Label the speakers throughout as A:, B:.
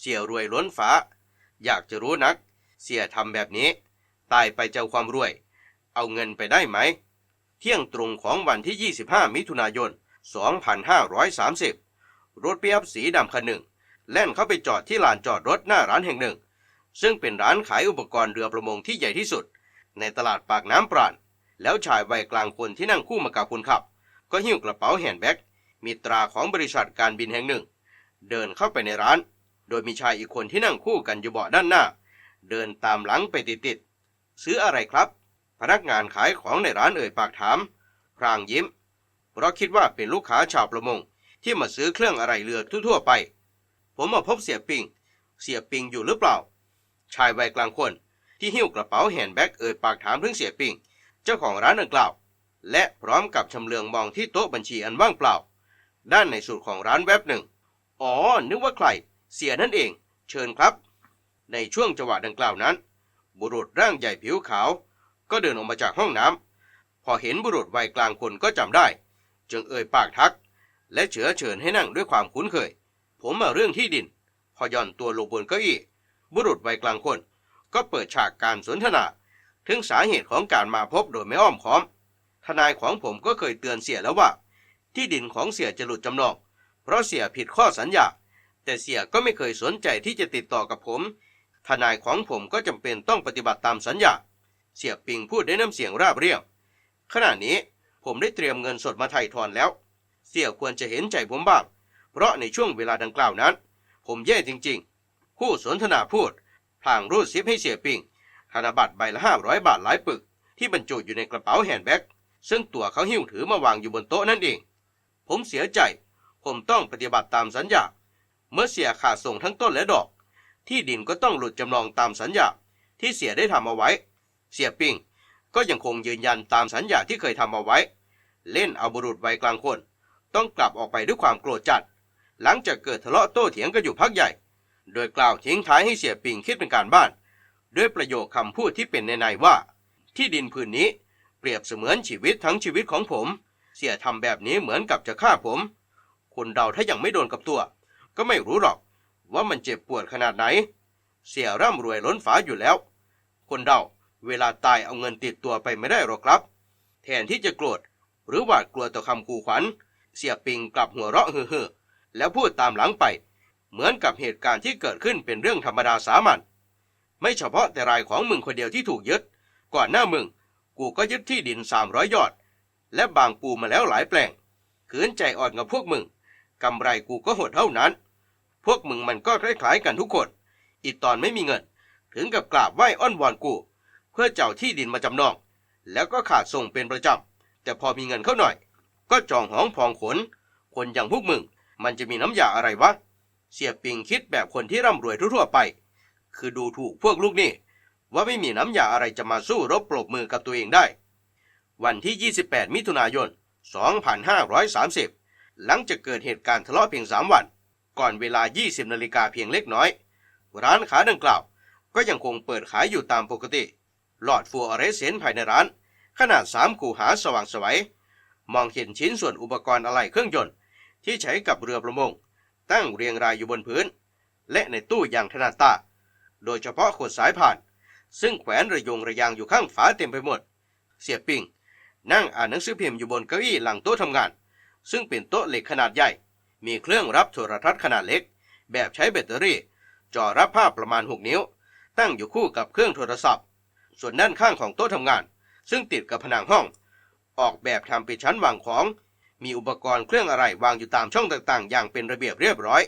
A: เสียรวยล้นฟ้า อยากจะรู้นัก เสียทำแบบนี้ ตายไปเจ้าความรวย เอาเงินไปได้ไหม เที่ยงตรงของวันที่ 25 มิถุนายน 2530 รถเปียบสีดำคันหนึ่ง แล่นเข้าไปจอดที่ลานจอดรถหน้าร้านแห่งหนึ่ง ซึ่งเป็นร้านขายอุปกรณ์เรือประมงที่ใหญ่ที่สุด ในตลาดปากน้ำปราณแล้วชายวัยกลางคนที่นั่งคู่มากับคนขับ ก็หิ้วกระเป๋าแฮนด์แบ็กมีตราของบริษัทการบินแห่งหนึ่ง เดินเข้าไปในร้าน โดยมีชายอีกคนที่นั่งคู่กันอยู่เบาะด้านหน้า เดินตามหลังไปติดๆซื้ออะไรครับ พนักงานขายของในร้านเอ่ยปากถาม พรางยิ้ม เพราะคิดว่าเป็นลูกค้าชาวประมง ที่มาซื้อเครื่องอะไรเรือทั่วๆไป ผมมาพบเสียปิง เสียปิงอยู่หรือเปล่า ชายวัยกลางคนที่หิ้วกระเป๋าแฮนด์แบ็กเอ่ยปากถามถึงเสียปิง เจ้าของร้านดังกล่าว และพร้อมกับชำเลืองมองที่โต๊ะบัญชีอันว่างเปล่า ด้านในสุดของร้านแวบหนึ่ง อ๋อ นึกว่าใคร เสียนั่นเอง เชิญครับ ในช่วงจังหวะดังกล่าวนั้น บุรุษร่างใหญ่ผิวขาว ก็เดินออกมาจากห้องน้ำพอเห็นบุรุษวัยกลางคนก็จำได้ จึงเอ่ยปากทัก และเชื้อเชิญให้นั่งด้วยความคุ้นเคย ผมมาเรื่องที่ดิน พอย่อนตัวลงบนเก้าอี้บุรุษวัยกลางคน ก็เปิดฉากการสนทนา ถึงสาเหตุของการมาพบโดยไม่อ้อมค้อม ทนายของผมก็เคยเตือนเสียแล้วว่า ที่ดินของเสียจะหลุดจำนอง เพราะเสียผิดข้อสัญญา แต่เสียก็ไม่เคยสนใจที่จะติดต่อกับผม ทนายของผมก็จำเป็นต้องปฏิบัติตามสัญญา เสียปิงพูดด้วยน้ำเสียงราบเรียบ ขณะนี้ผมได้เตรียมเงินสดมาไถ่ทอนแล้ว เสียควรจะเห็นใจผมบ้าง เพราะในช่วงเวลาดังกล่าวนั้น ผมแย่จริงๆ ผู้สนทนาพูดพลางรูดซิปให้เสียปิงธนบัตรใบละห้าร้อยบาทหลายปึก ที่บรรจุอยู่ในกระเป๋าแฮนด์แบ็กซึ่งตัวเขาหิ้วถือมาวางอยู่บนโต๊ะนั่นเอง ผมเสียใจ ผมต้องปฏิบัติตามสัญญา เมื่อเสียขาดส่งทั้งต้นและดอก ที่ดินก็ต้องหลุดจำนองตามสัญญาที่เสียได้ทำเอาไว้ เสียปิงก็ยังคงยืนยันตามสัญญาที่เคยทำเอาไว้ เล่นเอาบุรุษวัยกลางคน ต้องกลับออกไปด้วยความโกรธจัด หลังจากเกิดทะเลาะโต้เถียงกันอยู่พักใหญ่ โดยกล่าวทิ้งท้ายให้เสียปิงคิดเป็นการบ้าน ด้วยประโยคคำพูดที่เป็นในในว่า ที่ดินผืนนี้เปรียบเสมือนชีวิตทั้งชีวิตของผม เสียทำแบบนี้เหมือนกับจะฆ่าผม คนเราถ้ายังไม่โดนกับตัว ก็ไม่รู้หรอก ว่ามันเจ็บปวดขนาดไหน เสียร่ำรวยล้นฟ้าอยู่แล้ว คนเราเวลาตายเอาเงินติดตัวไปไม่ได้หรอกครับ แทนที่จะโกรธหรือหวาดกลัวต่อคำขู่ขวัญ เสียปิงกลับหัวเราะเฮ่อๆแล้วพูดตามหลังไป เหมือนกับเหตุการณ์ที่เกิดขึ้นเป็นเรื่องธรรมดาสามัญไม่เฉพาะแต่รายของมึงคนเดียวที่ถูกยึด ก่อนหน้ามึง กูก็ยึดที่ดินสามร้อยยอด และบางปูมาแล้วหลายแปลงขืนใจอ่อนกับพวกมึง กำไรกูก็หดเท่านั้น พวกมึงมันก็คล้ายๆกันทุกคน อีตอนไม่มีเงิน ถึงกับกราบไหว้อ้อนวอนกู เพื่อเจ้าที่ดินมาจำนอง แล้วก็ขาดส่งเป็นประจำ แต่พอมีเงินเข้าหน่อย ก็จองห้องพองขน คนอย่างพวกมึงมันจะมีน้ำยาอะไรวะ เสียปิงคิดแบบคนที่ร่ำรวยทั่วๆไป คือดูถูกพวกลูกนี่ ว่าไม่มีน้ำยาอะไรจะมาสู้รบปรบมือกับตัวเองได้ วันที่ 28 มิถุนายน 2530 หลังจากเกิดเหตุการณ์ทะเลาะเพียง 3 วัน ก่อนเวลา 20 นาฬิกาเพียงเล็กน้อย ร้านค้าดังกล่าว ก็ยังคงเปิดขายอยู่ตามปกติ หลอดฟัวอเรสเซนภายในร้าน ขนาด 3 คูหาสว่างไสวัย มองเห็นชิ้นส่วนอุปกรณ์อะไหล่เครื่องยนต์ ที่ใช้กับเรือประมง ตั้งเรียงรายอยู่บนพื้น และในตู้อย่างถนัดตา โดยเฉพาะขวดสายผ่าน ซึ่งแขวนระยงระยางอยู่ข้างฝาเต็มไปหมด เสียปิงนั่งอ่านหนังสือพิมพ์อยู่บนเก้าอี้หลังโต๊ะทำงาน ซึ่งเป็นโต๊ะเหล็กขนาดใหญ่ มีเครื่องรับโทรทัศน์ขนาดเล็ก แบบใช้แบตเตอรี่จอรับภาพประมาณ 6 นิ้ว ตั้งอยู่คู่กับเครื่องโทรศัพท์ ส่วนด้านข้างของโต๊ะทำงาน ซึ่งติดกับผนังห้อง ออกแบบทำเป็นชั้นวางของ มีอุปกรณ์เครื่องอะไรวางอยู่ตามช่องต่างๆ อย่างเป็นระเบียบเรียบร้อย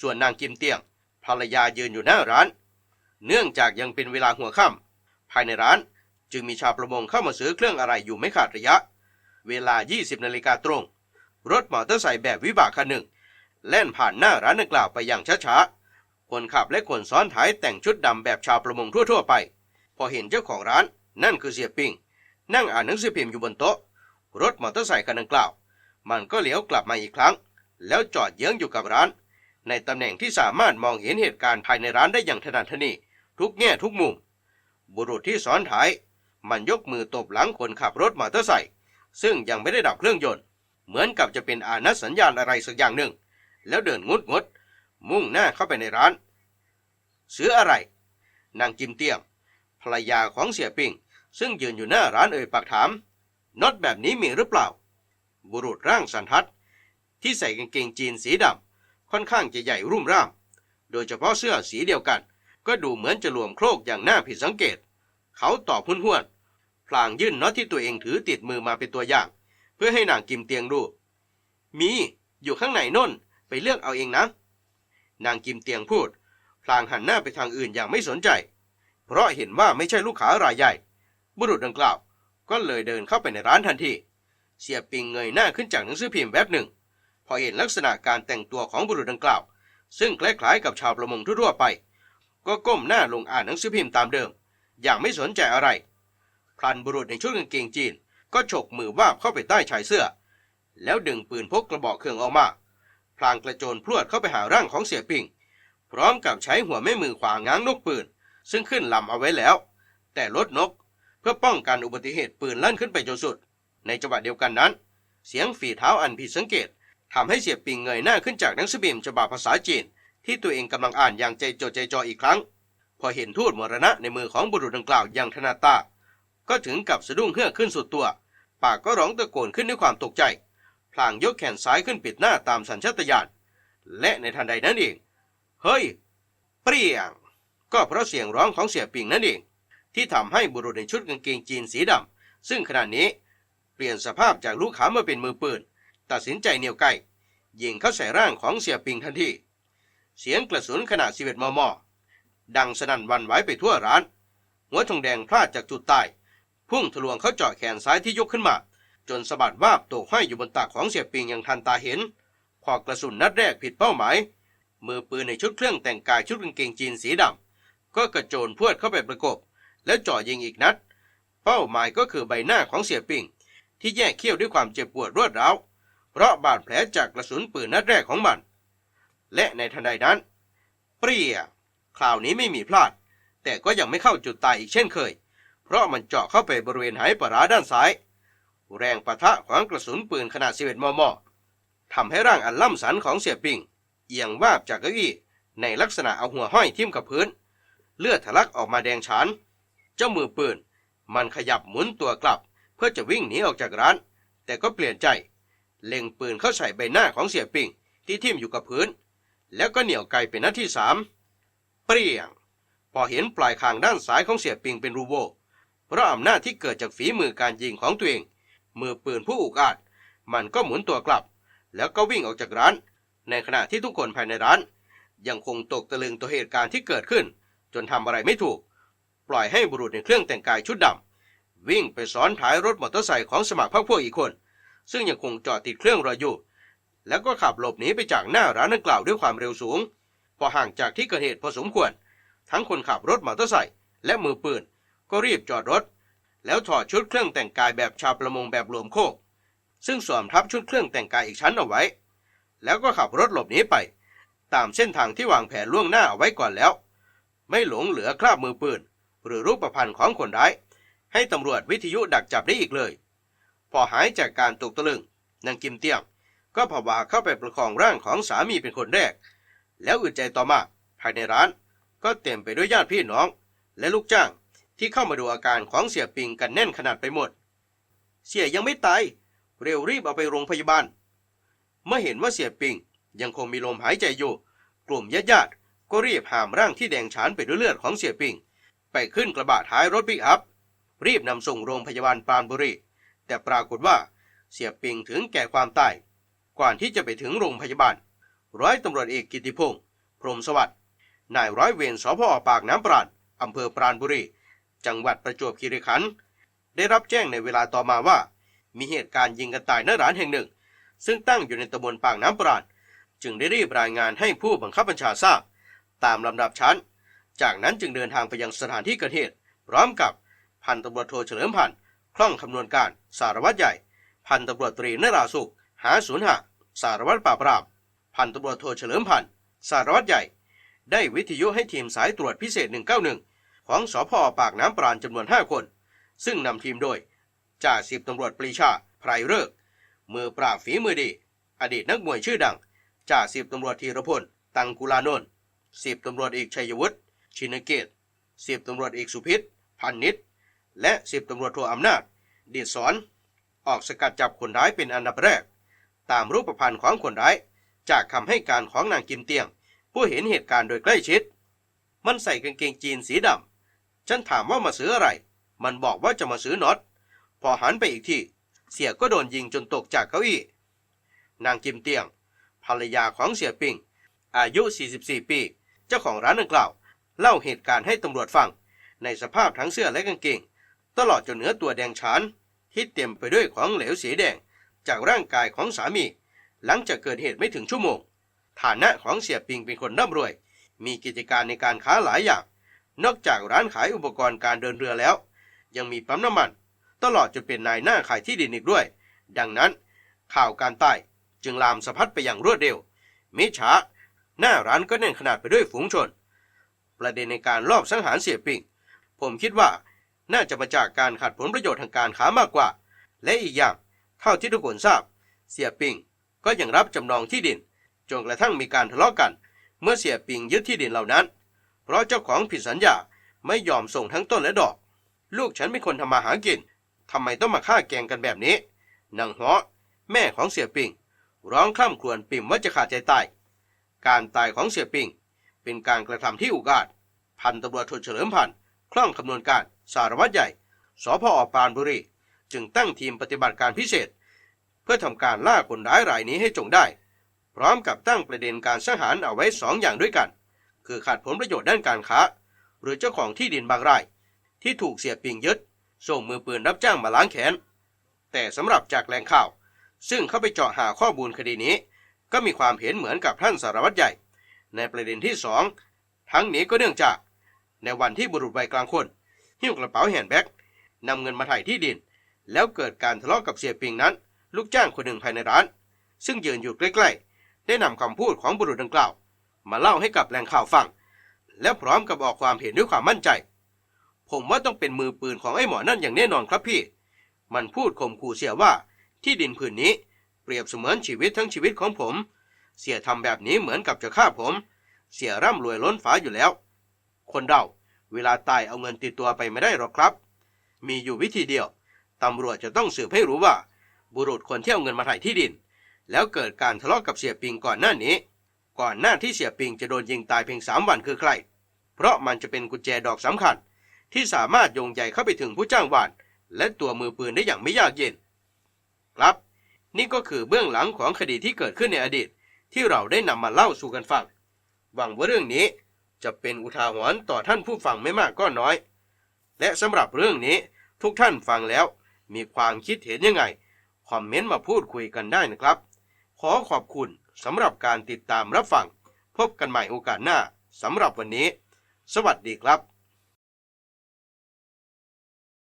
A: ส่วนนางกิมเตียง ภรรยายืนอยู่หน้าร้าน เนื่องจากยังเป็นเวลาหัวค่ำภายในร้านจึงมีชาวประมงเข้ามาซื้อเครื่องอะไรอยู่ไม่ขาดระยะ เวลา 20นาฬิกาตรง รถมอเตอร์ไซค์แบบวิบากคันหนึ่ง แล่นผ่านหน้าร้านดังกล่าวไปอย่างช้าๆ คนขับและคนซ้อนท้ายแต่งชุดดำแบบชาวประมงทั่วๆไป พอเห็นเจ้าของร้านนั่นคือเสียปิง นั่งอ่านหนังสือพิมพ์อยู่บนโต๊ะ รถมอเตอร์ไซค์คันดังกล่าว มันก็เลี้ยวกลับมาอีกครั้ง แล้วจอดเยื้องอยู่กับร้าน ในตำแหน่งที่สามารถมองเห็นเหตุการณ์ภายในร้านได้อย่างถนัดถนีทุกแง่ทุกมุม บุรุษที่ซ้อนท้าย มันยกมือตบหลังคนขับรถมอเตอร์ไซค์ซึ่งยังไม่ได้ดับเครื่องยนต์ เหมือนกับจะเป็นอานัสัญญาณอะไรสักอย่างหนึ่ง แล้วเดินงุดงดมุ่งหน้าเข้าไปในร้านซื้ออะไร นางกิมเตียงภรรยาของเสียปิง ซึ่งยืนอยู่หน้าร้านเอ่ยปากถามน็อตแบบนี้มีหรือเปล่า บุรุษร่างสันทัด ที่ใส่กางเกงจีนสีดำค่อนข้างจะใหญ่รุ่มร่าม โดยเฉพาะเสื้อสีเดียวกัน ก็ดูเหมือนจะรวมโครกอย่างน่าผิดสังเกต เขาตอบพุ่นห้วนพลางยื่นน็อตที่ตัวเองถือติดมือมาเป็นตัวอย่าง พื่อให้นางกิมเตียงดูมี อยู่ข้างในน่น ไปเลือกเอาเองนะ นางกิมเตียงพูด พลางหันหน้าไปทางอื่นอย่างไม่สนใจ เพราะเห็นว่าไม่ใช่ลูกค้ารายใหญ่ บุรุษดังกล่าว ก็เลยเดินเข้าไปในร้านทันที เสียปิงเงยหน้าขึ้นจากหนังสือพิมพ์แป๊บหนึ่ง พอเห็นลักษณะการแต่งตัวของบุรุษดังกล่าว ซึ่งคล้ายๆกับชาวประมงทั่วไป ก็ก้มหน้าลงอ่านหนังสือพิมพ์ตามเดิม อย่างไม่สนใจอะไร พลันบุรุษในชุดกางเกงจีน ก็ฉกมือวาบเข้าไปใต้ชายเสื้อ แล้วดึงปืนพกกระบอกเครื่องออกมาพลางกระโจนพรวดเข้าไปหาร่างของเสียปิงพร้อมกับใช้หัวแม่มือขวางง้างนกปืน ซึ่งขึ้นลำเอาไว้แล้ว แต่ลดนกเพื่อป้องกันอุบัติเหตุปืนลั่นขึ้นไปจนสุด ในจังหวะเดียวกันนั้น เสียงฝีเท้าอันผิดสังเกตทำให้เสียปิงเงยหน้าขึ้นจากหนังสือพิมพ์ฉบับภาษาจีน ที่ตัวเองกำลังอ่านอย่างใจจดใจจ่ออีกครั้ง พอเห็นทูตมรณะในมือของบุรุษดังกล่าวอย่างถนัดตา ก็ถึงกับสะดุ้งเฮือกขึ้นสุดตัว ปากก็ร้องตะโกนขึ้นด้วยความตกใจ พลางยกแขนซ้ายขึ้นปิดหน้าตามสัญชาตญาณ และในทันใดนั้นเอง เฮ้ย เปรี้ยง ก็เพราะเสียงร้องของเสียปิงนั่นเอง ที่ทำให้บุรุษในชุดกางเกงจีนสีดำซึ่งขณะนี้เปลี่ยนสภาพจากลูกขามาเป็นมือปืน ตัดสินใจเหนี่ยวไกยิงเข้าใส่ร่างของเสียปิงทันที เสียงกระสุนขนาด11มม ดังสนั่นหวันไหวไปทั่วร้าน หัวทองแดงพลาดจากจุดตาย พุ่งทะลวงเข้าเจาะแขนซ้ายที่ยกขึ้นมา จนสะบัดวาบตกห้อยอยู่บนตักของเสียปิงอย่างทันตาเห็นพอกระสุนนัดแรกผิดเป้าหมาย มือปืนในชุดเครื่องแต่งกายชุดกางเกงจีนสีดำก็กระโจนพรวดเข้าไปประกบ แล้วจ่อยิงอีกนัด เป้าหมายก็คือใบหน้าของเสียปิงที่แยกเขี้ยวด้วยความเจ็บปวดรวดร้าวเพราะบาดแผลจากกระสุนปืนนัดแรกของมัน และในทันใดนั้น เปรี้ยคราวนี้ไม่มีพลาด แต่ก็ยังไม่เข้าจุดตายอีกเช่นเคย ราะมันเจาะเข้าไปบริเวณไหปลาร้าด้านซ้าย แรงปะทะของกระสุนปืนขนาด 11 มม ทำให้ร่างอันล่ำสันของเสียปิงเอียงวาบจากเก้าอี้ในลักษณะเอาหัวห้อยทิ่มกับพื้น เลือดทะลักออกมาแดงฉาน เจ้ามือปืน มันขยับหมุนตัวกลับ เพื่อจะวิ่งหนีออกจากร้าน แต่ก็เปลี่ยนใจ เล็งปืนเข้าใส่ใบหน้าของเสียปิงที่ทิ่มอยู่กับพื้น แล้วก็เหนี่ยวไกไปนัดที่สามเปรี้ยง พอเห็นปลายคางด้านซ้ายของเสียปิงเป็นรูโว เพราะอำนาจที่เกิดจากฝีมือการยิงของตัวเอง มือปืนผู้อุกอาจ มันก็หมุนตัวกลับ แล้วก็วิ่งออกจากร้าน ในขณะที่ทุกคนภายในร้าน ยังคงตกตะลึงต่อเหตุการณ์ที่เกิดขึ้น จนทำอะไรไม่ถูก ปล่อยให้บุรุษในเครื่องแต่งกายชุดดำวิ่งไปซ้อนท้ายรถมอเตอร์ไซค์ของสมัครพรรคพวกอีกคน ซึ่งยังคงจอดติดเครื่องรออยู่ แล้วก็ขับหลบหนีไปจากหน้าร้านดังกล่าวด้วยความเร็วสูง พอห่างจากที่เกิดเหตุพอสมควร ทั้งคนขับรถมอเตอร์ไซค์และมือปืน ก็รีบจอดรถ แล้วถอดชุดเครื่องแต่งกายแบบชาวประมงแบบรวมโคก ซึ่งสวมทับชุดเครื่องแต่งกายอีกชั้นเอาไว้ แล้วก็ขับรถหลบหนีไป ตามเส้นทางที่วางแผนล่วงหน้าเอาไว้ก่อนแล้ว ไม่หลงเหลือคราบมือปืน หรือรูปประพันธ์ของคนร้าย ให้ตำรวจวิทยุดักจับได้อีกเลย พอหายจากการตกตะลึงนางกิมเตียงก็ผวาเข้าไปประคองร่างของสามีเป็นคนแรก แล้วอึดใจต่อมาภายในร้านก็เต็มไปด้วยญาติพี่น้อง และลูกจ้าง ที่เข้ามาดูอาการของเสียปิงกันแน่นขนาดไปหมด เสียยังไม่ตาย เร็วรีบเอาไปโรงพยาบาล เมื่อเห็นว่าเสียปิงยังคงมีลมหายใจอยู่ กลุ่มญาติญาติก็รีบหามร่างที่แดงฉานไปด้วยเลือดของเสียปิง ไปขึ้นกระบะท้ายรถปิกอัพ รีบนำส่งโรงพยาบาลปรานบุรี แต่ปรากฏว่าเสียปิงถึงแก่ความตาย ก่อนที่จะไปถึงโรงพยาบาล ร้อยตำรวจเอกกิติพงศ์พรหมสวัสดิ์ นายร้อยเวรสพปากน้ำปราณอำเภอปราณบุรี จังหวัดประจวบคีรีขันธ์ได้รับแจ้งในเวลาต่อมาว่า มีเหตุการณ์ยิงกันตายณร้านแห่งหนึ่ง ซึ่งตั้งอยู่ในตำบลปากน้ำปราณจึงได้รีบรายงานให้ผู้บังคับบัญชาทราบ ตามลำดับชั้น จากนั้นจึงเดินทางไปยังสถานที่เกิดเหตุ พร้อมกับพันตำรวจโทเฉลิมพันธ์คล่องคำนวณการสารวัตรใหญ่ พันตำรวจตรีนราสุข หาศูนย์หะสารวัตรปราบปรามพันตำรวจโทเฉลิมพันธ์สารวัตรใหญ่ ได้วิทยุให้ทีมสายตรวจพิเศษ 191 ของสพปากน้ำปราณจำนวน 5 คน ซึ่งนำทีมโดยจ่าสิบตำรวจปรีชาไพรเริกมือปราบฝีมือดี อดีตนักมวยชื่อดังจ่าสิบตำรวจธีรพล ตังกุลานนท์สิบตำรวจเอกชัยวุฒิชินเกตสิบตำรวจเอกสุพิษพันนิดและสิบตำรวจโทอำนาจเดีดสอน ออกสกัดจับคนร้ายเป็นอันดับแรก ตามรูปพรรณของคนร้าย จากคำให้การของนางกิมเตียง ผู้เห็นเหตุการณ์โดยใกล้ชิด มันใส่กางเกงจีนสีดำ ฉันถามว่ามาซื้ออะไร มันบอกว่าจะมาซื้อน็อต พอหันไปอีกที เสียก็โดนยิงจนตกจากเก้าอี้ นางกิมเตียง ภรรยาของเสียปิง อายุ 44 ปี เจ้าของร้านดังกล่าว เล่าเหตุการณ์ให้ตำรวจฟัง ในสภาพทั้งเสื้อและกางเกง ตลอดจนเนื้อตัวแดงฉานที่เต็มไปด้วยของเหลวสีแดงจากร่างกายของสามี หลังจากเกิดเหตุไม่ถึงชั่วโมง ฐานะของเสียปิงเป็นคนร่ำรวย มีกิจการในการค้าหลายอย่าง นอกจากร้านขายอุปกรณ์การเดินเรือแล้ว ยังมีปั๊มน้ำมัน ตลอดจนเป็นนายหน้าขายที่ดินอีกด้วย ดังนั้น ข่าวการตายจึงลามสะพัดไปอย่างรวดเร็ว มิชาหน้าร้านก็แน่นขนาดไปด้วยฝูงชน ประเด็นในการลอบสังหารเสียปิงผมคิดว่าน่าจะมาจากการขัดผลประโยชน์ทางการค้ามากกว่า และอีกอย่างเท่าที่ทุกคนทราบ เสียปิงก็ยังรับจำนองที่ดินจนกระทั่งมีการทะเลาะกัน เมื่อเสียปิงยึดที่ดินเหล่านั้น เพราะเจ้าของผิดสัญญาไม่ยอมส่งทั้งต้นและดอก ลูกฉันเป็นคนทำมาหากินทำไมต้องมาฆ่าแกงกันแบบนี้นางฮอแม่ของเสียปิง ร้องคร่ำครวญปิ่มว่าจะขาดใจตาย การตายของเสียปิง เป็นการกระทำที่อุกอาจ พันตำรวจโทเฉลิมพันธ์คล่องคำนวณการสารวัตรใหญ่สพอปรานบุรี จึงตั้งทีมปฏิบัติการพิเศษ เพื่อทำการล่าคนร้ายรายนี้ให้จงได้ พร้อมกับตั้งประเด็นการสังหารเอาไว้สองอย่างด้วยกัน คือขาดผลประโยชน์ด้านการค้า หรือเจ้าของที่ดินบางราย ที่ถูกเสียปิงยึด ส่งมือปืนรับจ้างมาล้างแค้น แต่สำหรับจากแหล่งข่าว ซึ่งเข้าไปเจาะหาข้อมูลคดีนี้ ก็มีความเห็นเหมือนกับท่านสารวัตรใหญ่ ในประเด็นที่สองทั้งนี้ก็เนื่องจาก ในวันที่บุรุษวัยกลางคนหิ้วกระเป๋าแฮนด์แบ็กนำเงินมาถ่ายที่ดิน แล้วเกิดการทะเลาะกับเสียปิงนั้น ลูกจ้างคนหนึ่งภายในร้าน ซึ่งยืนอยู่ใกล้ๆ ได้นำคำพูดของบุรุษดังกล่าว มาเล่าให้กับแหล่งข่าวฟัง และพร้อมกับออกความเห็นด้วยความมั่นใจ ผมว่าต้องเป็นมือปืนของไอ้หมอนั่นอย่างแน่นอนครับพี่ มันพูดข่มขู่เสียว่า ที่ดินผืนนี้เปรียบเสมือนชีวิตทั้งชีวิตของผม เสียทำแบบนี้เหมือนกับจะฆ่าผม เสียร่ำรวยล้นฟ้าอยู่แล้ว คนเราเวลาตายเอาเงินติดตัวไปไม่ได้หรอกครับ มีอยู่วิธีเดียวตำรวจจะต้องสืบให้รู้ว่า บุรุษคนที่เอาเงินมาถ่ายที่ดิน แล้วเกิดการทะเลาะกับเสียปิงก่อนหน้านี้ ก่อนหน้าที่เสียปิงจะโดนยิงตายเพียงสามวันคือใคร เพราะมันจะเป็นกุญแจดอกสำคัญ ที่สามารถโยงใยเข้าไปถึงผู้จ้างวาน และตัวมือปืนได้อย่างไม่ยากเย็น ครับ นี่ก็คือเบื้องหลังของคดีที่เกิดขึ้นในอดีต ที่เราได้นำมาเล่าสู่กันฟัง หวังว่าเรื่องนี้จะเป็นอุทาหรณ์ต่อท่านผู้ฟังไม่มากก็น้อย และสำหรับเรื่องนี้ทุกท่านฟังแล้ว มีความคิดเห็นยังไง คอมเมนต์มาพูดคุยกันได้นะครับ ขอขอบคุณ สำหรับการติดตามรับฟัง พบกันใหม่โอกาสหน้าสำหรับวันนี้ สวัสดีครับ